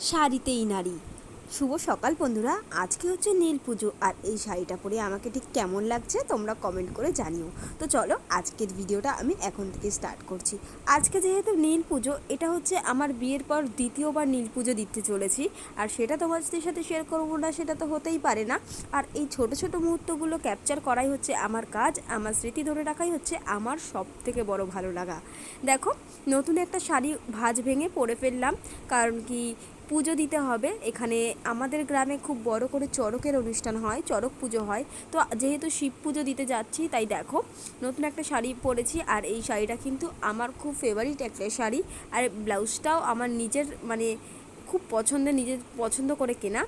শাড়িতেই নারী। শুভ সকাল বন্ধুরা, আজকে হচ্ছে নীল পুজো, আর এই শাড়িটা পরে আমাকে ঠিক কেমন লাগছে তোমরা কমেন্ট করে জানিও। তো চলো, আজকের ভিডিওটা আমি এখন থেকে স্টার্ট করছি। আজকে যেহেতু নীল পুজো, এটা হচ্ছে আমার বিয়ের পর দ্বিতীয়বার নীল পুজো দিতে চলেছি। আর সেটা তোমাদের সাথে শেয়ার করব না, সেটা তো হতেই পারে না। আর এই ছোট ছোট মুহূর্তগুলো ক্যাপচার করাই হচ্ছে আমার কাজ, আমার স্মৃতি ধরে রাখাই হচ্ছে আমার সব থেকে বড় ভালো লাগা। দেখো, নতুন একটা শাড়ি ভাঁজ ভেঙে পরে ফেললাম। কারণ কি পুজো দিতে হবে। এখানে আমাদের গ্রামে খুব বড় করে চড়কের অনুষ্ঠান হয়, চড়ক পুজো হয়। তো যেহেতু শিব পুজো দিতে যাচ্ছি, তাই দেখো, নতুন একটা শাড়ি পরেছি আর এই শাড়িটা কিন্তু আমার খুব ফেভারিট একটা শাড়ি। আর ব্লাউজটাও আমার নিজের মানে খুব পছন্দের, নিজের পছন্দ করে কেনা।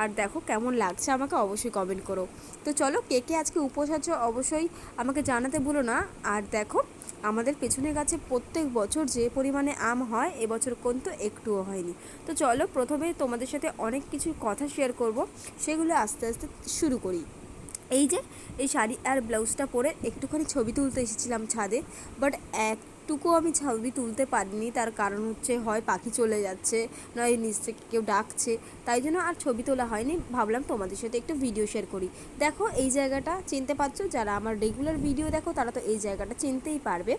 আর দেখো কেমন লাগছে, আমাকে অবশ্যই কমেন্ট করো। তো চলো, কে কে আজকে উপোস আছো অবশ্যই আমাকে জানাতে ভুলো না। আর দেখো আমাদের পেছনে গাছে প্রত্যেক বছর যে পরিমাণে আম হয়, এবছর কিন্তু একটুও হয়নি। তো চলো প্রথমে তোমাদের সাথে অনেক কিছু কথা শেয়ার করব, সেগুলো আস্তে আস্তে শুরু করি। এই যে, এই শাড়ি আর ব্লাউজটা পরে একটুখানি ছবি তুলতে এসেছিলাম ছাদে বাট একটুকু আমি ছবি তুলতে পারিনি। তার কারণ হচ্ছে হয় পাখি চলে যাচ্ছে, নয় নিচ থেকে কেউ ডাকছে। তাই জন্য আর ছবি তোলা হয়নি। ভাবলাম তোমাদের সাথে একটু ভিডিও শেয়ার করি। দেখো, এই জায়গাটা চিনতে পারছ? যারা আমার রেগুলার ভিডিও দেখো, তারা তো এই জায়গাটা চিনতেই পারবে।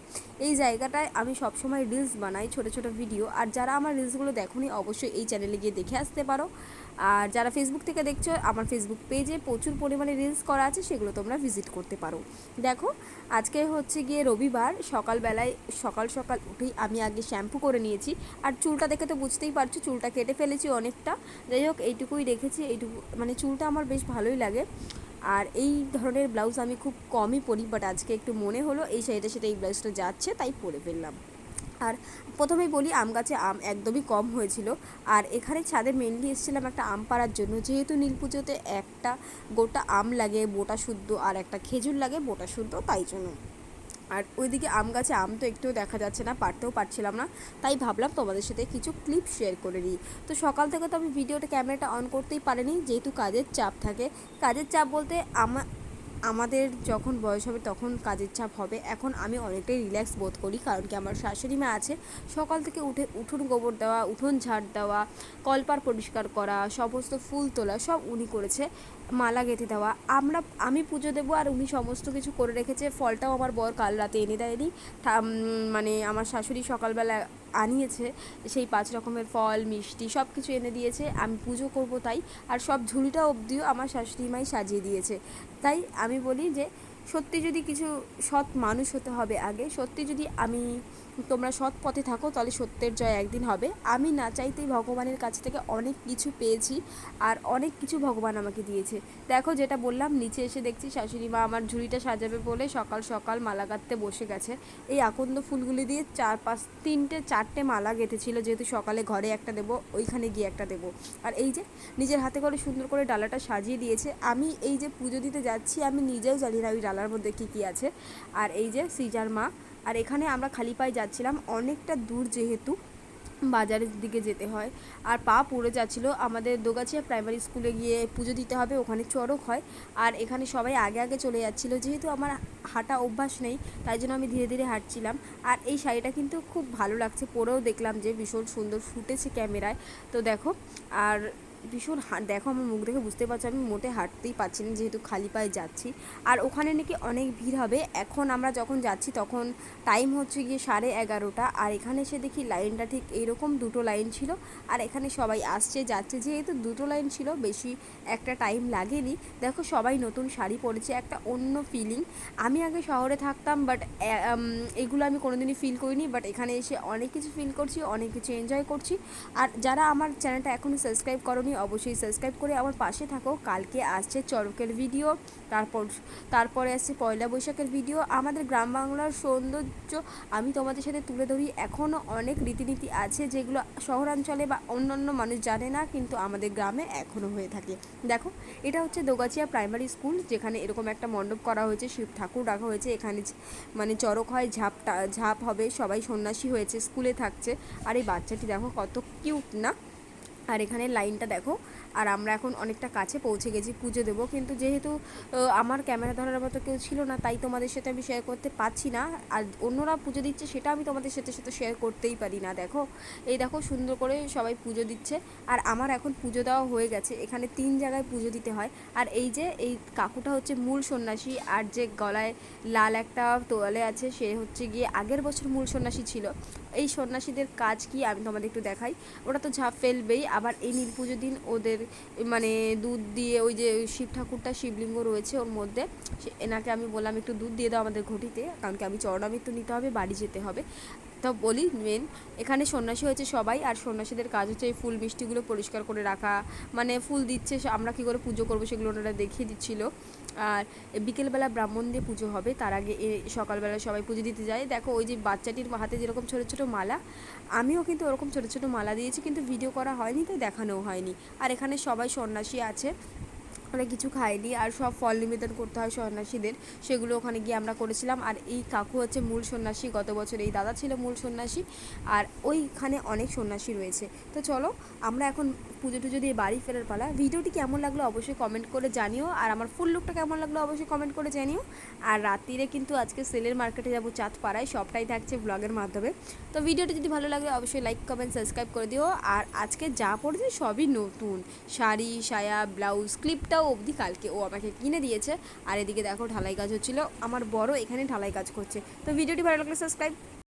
এই জায়গাটায় আমি সবসময় রিলস বানাই, ছোট ছোট ভিডিও আর যারা আমার রিলসগুলো দেখোনি, অবশ্যই এই চ্যানেলে গিয়ে দেখে আসতে পারো। আর যারা ফেসবুক থেকে দেখছ, আমার ফেসবুক পেজে প্রচুর পরিমাণে রিলস করা আছে, সেগুলো তোমরা ভিজিট করতে পারো। দেখো, আজকে হচ্ছে গিয়ে রবিবার, সকালবেলায়, সকাল সকাল উঠেই আমি আগে শ্যাম্পু করে নিয়েছি। আর চুলটা দেখে তো বুঝতেই পারছ, চুলটা কেটে ফেলেছি অনেকটা। যাই হোক, এইটুকুই রেখেছি, এইটুকু মানে চুলটা আমার বেশ ভালোই লাগে। আর এই ধরনের ব্লাউজ আমি খুব কমই পরি বাট আজকে একটু মনে হলো, এই শাড়িটার সেটা এই ব্লাউজটা যাচ্ছে, তাই পরে ফেললাম। আর প্রথমেই বলি, আম গাছে আম একদমই কম হয়েছিল। আর এখানে ছাদে মেনলি এসেছিলাম একটা আম পাড়ার জন্য। যেহেতু নীল পুজোতে একটা গোটা আম লাগে, বোটা শুদ্ধ, আর একটা খেজুর লাগে, বোটা শুদ্ধ, তাই জন্য। আর ওইদিকে আম গাছে আম তো একটুও দেখা যাচ্ছে না, পারতেও পারছিলাম না। তাই ভাবলাম তোমাদের সাথে কিছু ক্লিপ শেয়ার করে নিই। তো সকাল থেকে তো আমি ভিডিওটা ক্যামেরাটা অন করতেই পারিনি। যেহেতু কাজের চাপ থাকে, কাজের চাপ বলতে আমা আমাদের যখন বয়স হবে তখন কাজের চাপ হবে। এখন আমি অনেকটাই রিল্যাক্স বোধ করি, কারণ কি আমার শাশুড়ি মা আছে। সকাল থেকে উঠে উঠোন গোবর দেওয়া, উঠোন ঝাড় দেওয়া, কলপার পরিষ্কার করা, সমস্ত ফুল তোলা, সব উনি করেছে। মালা গেঁথে দেওয়া। আমরা, আমি পুজো দেবো আর উনি সমস্ত কিছু করে রেখেছে। ফলটাও আমার বর কাল রাতে এনে দেয়নি। মানে আমার শাশুড়ি সকালবেলা আনিয়েছে, সেই পাঁচ রকমের ফল, মিষ্টি সব কিছু এনে দিয়েছে, আমি পুজো করব তাই। আর সব ঝুড়িটা অবধিও আমার শাশুড়ি মাই সাজিয়ে দিয়েছে। তাই আমি বলি যে, সত্যি যদি কিছু সৎ মানুষ হতে হবে আগে, সত্যি যদি আমি তোমরা সৎ পথে থাকো, তাহলে সত্যের জয় একদিন হবে। আমি না চাইতেই ভগবানের কাছ থেকে অনেক কিছু পেয়েছি আর অনেক কিছু ভগবান আমাকে দিয়েছে। দেখো যেটা বললাম, নিচে এসে দেখছি শাশুড়ি মা আমার ঝুড়িটা সাজাবে বলে সকাল সকাল মালা গাঁথতে বসে গেছে। এই আকন্দ ফুলগুলি দিয়ে চার পাঁচ তিনটে চারটে মালা গেঁথেছিল, যেহেতু সকালে ঘরে একটা দেবো, ওইখানে গিয়ে একটা দেবো। আর এই যে নিজের হাতে করে সুন্দর করে ডালাটা সাজিয়ে দিয়েছে, আমি এই যে পুজো দিতে যাচ্ছি, আমি নিজেও জানি না ওই ডালার মধ্যে কী কী আছে। আর এই যে সিজার মা আর এখানে আমরা খালি পায়ে যাচ্ছিলাম। অনেকটা দূর যেহেতু বাজারের দিকে যেতে হয়। আর পা পড়ে যাচ্ছিল। আমাদের দোগাছিয়া প্রাইমারি স্কুলে গিয়ে পুজো দিতে হবে, ওখানে চড়ক হয়। আর এখানে সবাই আগে আগে চলে যাচ্ছিল। যেহেতু আমার হাঁটা অভ্যাস নেই, তাই জন্য আমি ধীরে ধীরে হাঁটছিলাম। আর এই শাড়িটা কিন্তু খুব ভালো লাগছে। পরেও দেখলাম যে ভীষণ সুন্দর ফুটেছে ক্যামেরায়। তো দেখো, আর ভীষণ দেখো আমার মুখ দেখে বুঝতে পারছ, আমি মোটে হাঁটতেই পারছি না, যেহেতু খালি পায়ে যাচ্ছি। আর ওখানে নাকি অনেক ভিড় হবে। এখন আমরা যখন যাচ্ছি তখন টাইম হচ্ছে গিয়ে সাড়ে এগারোটা। আর এখানে এসে দেখি লাইনটা ঠিক এইরকম দুটো লাইন ছিল। আর এখানে সবাই আসছে, যাচ্ছে। যেহেতু দুটো লাইন ছিল, বেশি একটা টাইম লাগেনি। দেখো সবাই নতুন শাড়ি পরেছে, একটা অন্য ফিলিং আমি আগে শহরে থাকতাম বাট এগুলো আমি কোনোদিনই ফিল করিনি। বাট এখানে এসে অনেক কিছু ফিল করছি, অনেক কিছু এনজয় করছি। আর যারা আমার চ্যানেলটা এখনও সাবস্ক্রাইব করনি অবশ্যই সাবস্ক্রাইব করে আমার পাশে থাকো। কালকে আসছে চড়কের ভিডিও তারপর, তারপরে আসছে পয়লা বৈশাখের ভিডিও আমাদের গ্রাম বাংলার সৌন্দর্য আমি তোমাদের সাথে তুলে ধরি। এখনও অনেক রীতিনীতি আছে যেগুলো শহরাঞ্চলে বা অন্যান্য মানুষ জানে না, কিন্তু আমাদের গ্রামে এখনও হয়ে থাকে। দেখো, এটা হচ্ছে দোগাছিয়া প্রাইমারি স্কুল যেখানে এরকম একটা মণ্ডপ করা হয়েছে, শিব ঠাকুর রাখা হয়েছে। এখানে মানে চড়ক হয় ঝাপটা ঝাপ হবে, সবাই সন্ন্যাসী হয়েছে স্কুলে থাকছে। আর এই বাচ্চাটি দেখো কত কিউট না? আর এখানে লাইনটা দেখো। আর আমরা এখন অনেকটা কাছে পৌঁছে গেছি, পুজো দেবো। কিন্তু যেহেতু আমার ক্যামেরা ধরার মতো কেউ ছিল না, তাই তোমাদের সাথে আমি শেয়ার করতে পারছি না। আর অন্যরা পুজো দিচ্ছে, সেটা আমি তোমাদের সাথে সাথে শেয়ার করতেই পারি না, দেখো। এই দেখো, সুন্দর করে সবাই পুজো দিচ্ছে। আর আমার এখন পুজো দেওয়া হয়ে গেছে। এখানে তিন জায়গায় পুজো দিতে হয়। আর এই যে, এই কাকুটা হচ্ছে মূল সন্ন্যাসী, আর যে গলায় লাল একটা তোয়ালে আছে, সে হচ্ছে গিয়ে আগের বছর মূল সন্ন্যাসী ছিল। এই সন্ন্যাসীদের কাজ কি? আমি তোমাদের একটু দেখাই। ওরা তো ঝাঁপ ফেলবেই। আবার এই নীল পুজোর দিন ওদের মানে দুধ দিয়ে ওই যে শিব ঠাকুরটা, শিবলিঙ্গ রয়েছে ওর মধ্যে এনাকে আমি বললাম, একটু দুধ দিয়ে দাও আমাদের ঘটিতে। কারণ কি আমি চরণামৃত্যু নিতে হবে, বাড়ি যেতে হবে। তো বলি, মেন, এখানে সন্ন্যাসী হয়েছে সবাই, আর সন্ন্যাসীদের কাজ হচ্ছে এই ফুল মিষ্টিগুলো পরিষ্কার করে রাখা। মানে ফুল দিচ্ছে, আমরা কী করে পুজো করব সেগুলো ওনারা দেখিয়ে দিচ্ছিল। আর বিকেলবেলা ব্রাহ্মণ দিয়ে পুজো হবে, তার আগে এ সকালবেলা সবাই পুজো দিতে যায়। দেখো, ওই যে বাচ্চাটির হাতে যেরকম ছোটো ছোটো মালা, আমিও কিন্তু ওরকম ছোটো ছোটো মালা দিয়েছি, কিন্তু ভিডিও করা হয়নি, তাই দেখানোও হয়নি। আর এখানে সবাই সন্ন্যাসী আছে ওরা কিছু খায়নি আর সব ফল নিবেদন করতে হয় সন্ন্যাসীদের। সেগুলো ওখানে গিয়ে আমরা করেছিলাম। আর এই কাকু হচ্ছে মূল সন্ন্যাসী, গত বছর এই দাদা ছিল মূল সন্ন্যাসী। আর ওইখানে অনেক সন্ন্যাসী রয়েছে। তো চলো, আমরা এখন পুজো টুজো দিয়ে বাড়ি ফেরার পালা। ভিডিওটি কেমন লাগল অবশ্যই কমেন্ট করে জানিও। আর আমার ফুল লুকটা কেমন লাগল অবশ্যই কমেন্ট করে জানিও। আর রাত্রিরে কিন্তু আজকে সেলের মার্কেটে যাব চাঁদপাড়ায়। সবটাই থাকছে ব্লগের মাধ্যমে। তো ভিডিওটি যদি ভালো লাগে অবশ্যই লাইক কমেন্ট সাবস্ক্রাইব করে দিও। আর আজকে যা পড়েছে সবই নতুন। শাড়ি, সায়া, ব্লাউজ ক্লিপটাও অবধি কালকে ও আমাকে কিনে দিয়েছে। আর এদিকে দেখো ঢালাই কাজ হচ্ছিল। আমার বড় এখানে ঢালাই কাজ করছে। তো ভিডিওটি ভালো লাগলে সাবস্ক্রাইব